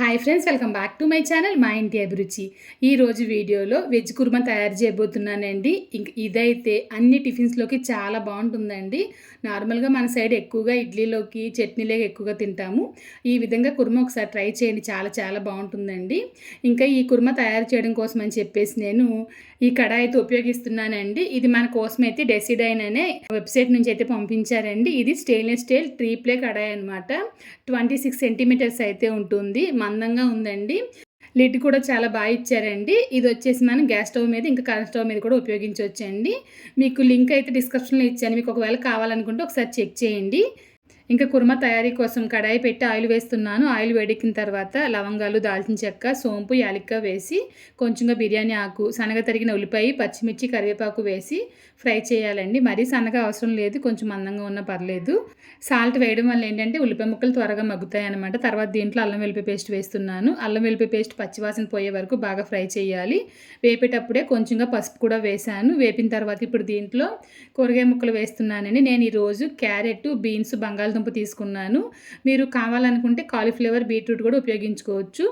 Hi friends welcome back to my channel Maa Inti Abhiruchi. ఈరోజు వీడియోలో veg kurma తయారు చేయబోతున్నానండి. ఇంక ఇదైతే అన్ని టిఫిన్స్లోకి చాలా బాగుంటుందండి. నార్మల్గా మన సైడ్ ఎక్కువగా ఇడ్లీలోకి చట్నీలోకి ఎక్కువగా తింటాము. ఈ విధంగా కుర్మా ఒకసారి ట్రై చేయండి చాలా చాలా బాగుంటుందండి. ఇంకా ఈ కుర్మా తయారు చేయడం కోసం అని చెప్పేసి నేను ఈ కడాయి అయితే ఉపయోగిస్తున్నానండి. ఇది మన కోసం అయితే డెసిడైన్ అనే వెబ్సైట్ నుంచి అయితే పంపించారండి. ఇది stainless steel three ply kadai అనమాట ట్వంటీ సిక్స్ సెంటీమీటర్స్ అయితే ఉంటుంది. అందంగా ఉందండి. లిడ్ కూడా చాలా బాగా ఇచ్చారండి. ఇది వచ్చేసి మనం గ్యాస్ స్టవ్ మీద ఇంకా కరెంట్ స్టవ్ మీద కూడా ఉపయోగించవచ్చండి. మీకు లింక్ అయితే డిస్క్రిప్షన్లో ఇచ్చాను. మీకు ఒకవేళ కావాలనుకుంటే ఒకసారి చెక్ చేయండి. ఇంకా కుర్మా తయారీ కోసం కడాయి పెట్టి ఆయిల్ వేస్తున్నాను. ఆయిల్ వేడెక్కిన తర్వాత లవంగాలు దాల్చిన చెక్క సోంపు యాలిక్క వేసి కొంచెంగా బిర్యానీ ఆకు సన్నగా తరిగిన ఉల్లిపాయ పచ్చిమిర్చి కరివేపాకు వేసి ఫ్రై చేయాలండి. మరీ సన్నగా అవసరం లేదు కొంచెం మందంగా ఉన్నా పర్లేదు. సాల్ట్ వేయడం వల్ల ఏంటంటే ఉల్లిపాయ ముక్కలు త్వరగా మగ్గుతాయి అనమాట తర్వాత దీంట్లో అల్లం వెల్లిపాయ పేస్ట్ వేస్తున్నాను. అల్లం వెల్లిపాయ పేస్ట్ పచ్చివాసన పోయే వరకు బాగా ఫ్రై చేయాలి. వేపేటప్పుడే కొంచెంగా పసుపు కూడా వేసాను వేపిన తర్వాత ఇప్పుడు దీంట్లో కూరగాయ ముక్కలు వేస్తున్నానండి. నేను ఈరోజు క్యారెట్ బీన్స్ బంగాళదుంప బంగాళదుంప తీసుకున్నాను. మీరు కావాలనుకుంటే కాలీఫ్లవర్ బీట్రూట్ కూడా ఉపయోగించుకోవచ్చు.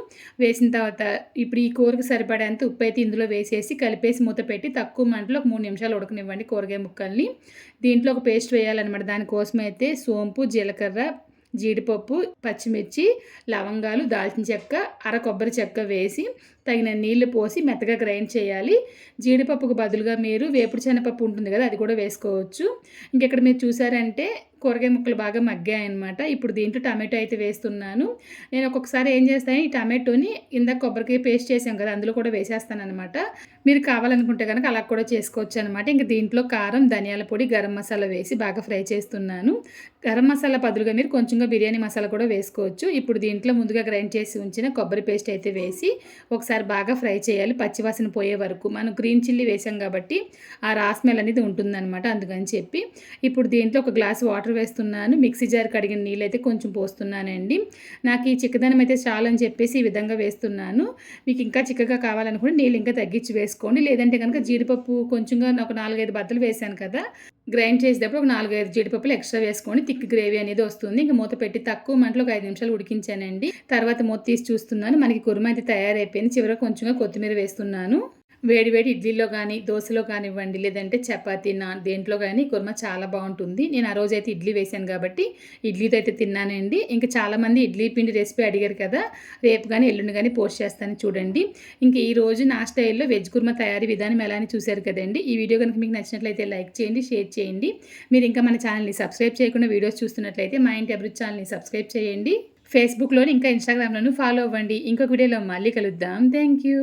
వేసిన తర్వాత ఇప్పుడు ఈ కూరకు సరిపడేంత ఉప్పు అయితే ఇందులో వేసేసి కలిపేసి మూత పెట్టి తక్కువ మంటలో ఒక మూడు నిమిషాలు ఉడకనివ్వండి కూరగాయ ముక్కల్ని. దీంట్లో ఒక పేస్ట్ వేయాలన్నమాట. దానికోసం అయితే సోంపు జీలకర్ర జీడిపప్పు పచ్చిమిర్చి లవంగాలు దాల్చిన చెక్క అర కొబ్బరి చెక్క వేసి తగిన నీళ్ళు పోసి మెత్తగా గ్రైండ్ చేయాలి. జీడిపప్పుకు బదులుగా మీరు వేపుడు శనగపప్పు ఉంటుంది కదా అది కూడా వేసుకోవచ్చు. ఇంకెక్కడ మీరు చూసారంటే కూరగాయ ముక్కలు బాగా మగ్గాయన్నమాట. ఇప్పుడు దీంట్లో టమాటో అయితే వేస్తున్నాను. నేను ఒక్కొక్కసారి ఏం చేస్తాను ఈ టమాటోని ఇందాక కొబ్బరికాయ పేస్ట్ చేసాం కదా అందులో కూడా వేసేస్తాను అనమాట మీరు కావాలనుకుంటే కనుక అలా కూడా చేసుకోవచ్చు అనమాట ఇంకా దీంట్లో కారం ధనియాల పొడి గరం మసాలా వేసి బాగా ఫ్రై చేస్తున్నాను. గరం మసాలా బదులుగా మీరు కొంచెంగా బిర్యానీ మసాలా కూడా వేసుకోవచ్చు. ఇప్పుడు దీంట్లో ముందుగా గ్రైండ్ చేసి ఉంచిన కొబ్బరి పేస్ట్ అయితే వేసి ఒకసారి బాగా ఫ్రై చేయాలి పచ్చివాసన పోయే వరకు. మనం గ్రీన్ చిల్లీ వేసాం కాబట్టి ఆ రాస్మెల్ అనేది ఉంటుందన్నమాట అందుకని చెప్పి. ఇప్పుడు దీంట్లో ఒక గ్లాస్ వాటర్ వాటర్ వేస్తున్నాను. మిక్సీ జార్ కడిగిన నీళ్ళు అయితే కొంచెం పోస్తున్నానండి. నాకు ఈ చిక్కదనం అయితే చాలని చెప్పేసి ఈ విధంగా వేస్తున్నాను. మీకు ఇంకా చిక్కగా కావాలనుకుంటే నీళ్ళు ఇంకా తగ్గించి వేసుకోండి. లేదంటే కనుక జీడిపప్పు కొంచెంగా ఒక నాలుగైదు బద్దలు వేసాను కదా గ్రైండ్ చేసేటప్పుడు ఒక నాలుగైదు జీడిపప్పులు ఎక్స్ట్రా వేసుకొని థిక్ గ్రేవీ అనేది వస్తుంది. ఇంకా మూత పెట్టి తక్కువ మంటలో ఒక ఐదు నిమిషాలు ఉడికించానండి. తర్వాత మూత తీసి చూస్తున్నాను. మనకి కుర్మ అయితే తయారైపోయింది. చివరికి కొంచెంగా కొత్తిమీర వేస్తున్నాను. వేడి వేడి ఇడ్లీలో కానీ దోశలో కానివ్వండి లేదంటే చపాతీ నా దేంట్లో కానీ కుర్మ చాలా బాగుంటుంది. నేను ఆ రోజు అయితే ఇడ్లీ వేశాను కాబట్టి ఇడ్లీతో అయితే తిన్నానండి. ఇంకా చాలామంది ఇడ్లీ పిండి రెసిపీ అడిగారు కదా రేపు కానీ ఎల్లుండి కానీ పోస్ట్ చేస్తాను చూడండి. ఇంకా ఈ రోజు నా స్టైల్లో వెజ్ కుర్మా తయారీ విధానం ఎలా అని చూశారు కదండి. ఈ వీడియో కనుక మీకు నచ్చినట్లయితే లైక్ చేయండి షేర్ చేయండి. మీరు ఇంకా మన ఛానల్ని సబ్స్క్రైబ్ చేయకుండా వీడియోస్ చూస్తున్నట్లయితే మా ఇంటి అభివృద్ధి ఛానల్ని సబ్స్క్రైబ్ చేయండి. ఫేస్బుక్లోని ఇంకా ఇన్స్టాగ్రామ్లోనూ ఫాలో అవ్వండి. ఇంకొక వీడియోలో మళ్ళీ కలుద్దాం. Thank you